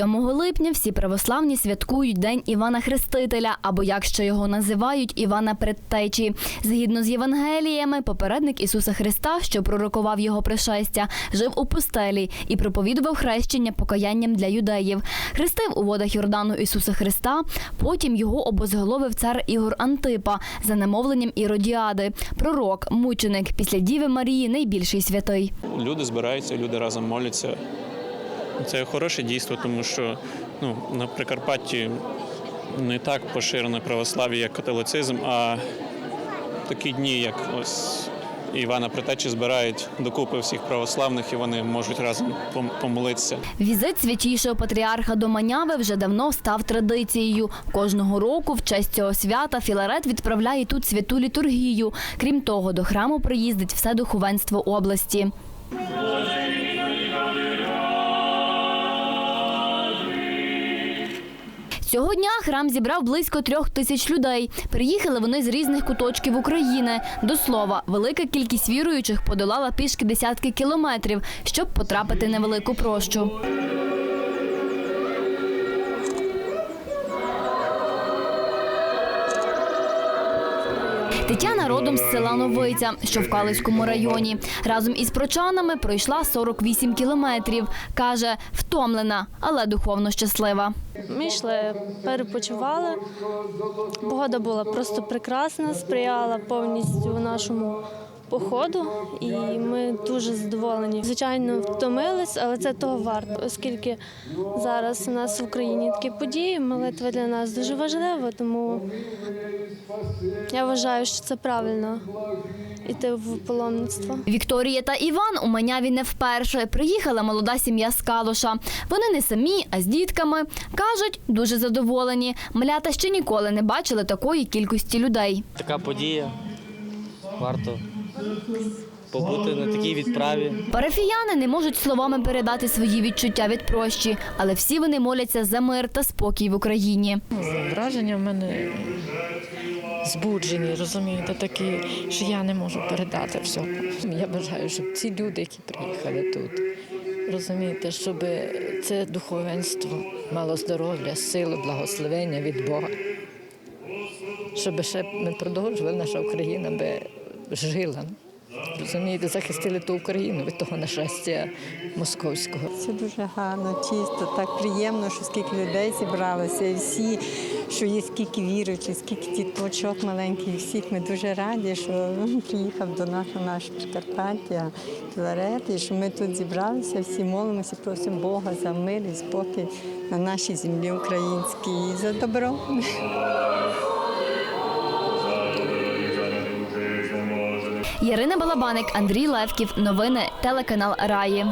7 липня всі православні святкують День Івана Хрестителя, або як ще його називають Івана Предтечі. Згідно з Євангеліями, попередник Ісуса Христа, що пророкував його пришестя, жив у пустелі і проповідував хрещення покаянням для юдеїв. Хрестив у водах Йордану Ісуса Христа. Потім його обозголовив цар Ігор Антипа за намовленням Іродіади. Пророк, мученик після Діви Марії, найбільший святий. Люди збираються, люди разом моляться. Це хороше дійство, тому що ну, на Прикарпатті не так поширене православ'я, як католицизм, а такі дні, як ось Івана Притечі, збирають докупи всіх православних і вони можуть разом помолитися. Візит святійшого патріарха до Маняви вже давно став традицією. Кожного року в честь цього свята Філарет відправляє тут святу літургію. Крім того, до храму приїздить все духовенство області. Цього дня храм зібрав близько трьох тисяч людей. Приїхали вони з різних куточків України. До слова, велика кількість віруючих подолала пішки десятки кілометрів, щоб потрапити на велику прощу. Тетяна родом з села Новиця, що в Калицькому районі. Разом із прочанами пройшла 48 кілометрів. Каже, втомлена, але духовно щаслива. Ми йшли, перепочивали. Погода була просто прекрасна, сприяла повністю нашому походу, і ми дуже задоволені. Звичайно, втомились, але це того варто, оскільки зараз у нас в Україні такі події. Молитва для нас дуже важлива, тому я вважаю, що це правильно іти в паломництво. Вікторія та Іван у Маняві не вперше. Приїхала молода сім'я з Калуша. Вони не самі, а з дітками. Кажуть, дуже задоволені. Млята ще ніколи не бачили такої кількості людей. така подія. Варто побути на такій відправі. Парафіяни не можуть словами передати свої відчуття від прощі, але всі вони моляться за мир та спокій в Україні. Враження в мене збуджені, розумієте, такі, що я не можу передати всього. Я бажаю, щоб ці люди, які приїхали тут, розумієте, щоб це духовенство мало здоров'я, сили, благословення від Бога. Щоб ще ми продовжували, наша Україна би жила. Розумієте, захистили ту Україну від того нашестя московського. Це дуже гарно, чисто, так приємно, що скільки людей зібралося, і всі, що є скільки віруючих, скільки діточок маленьких, всіх ми дуже раді, що приїхав до нас у наш Прикарпаття, Філарет, і що ми тут зібралися, всі молимося, просимо Бога за мир і спокій на нашій землі українській і за добро. Ярина Балабаник, Андрій Левків. Новини телеканал Раї.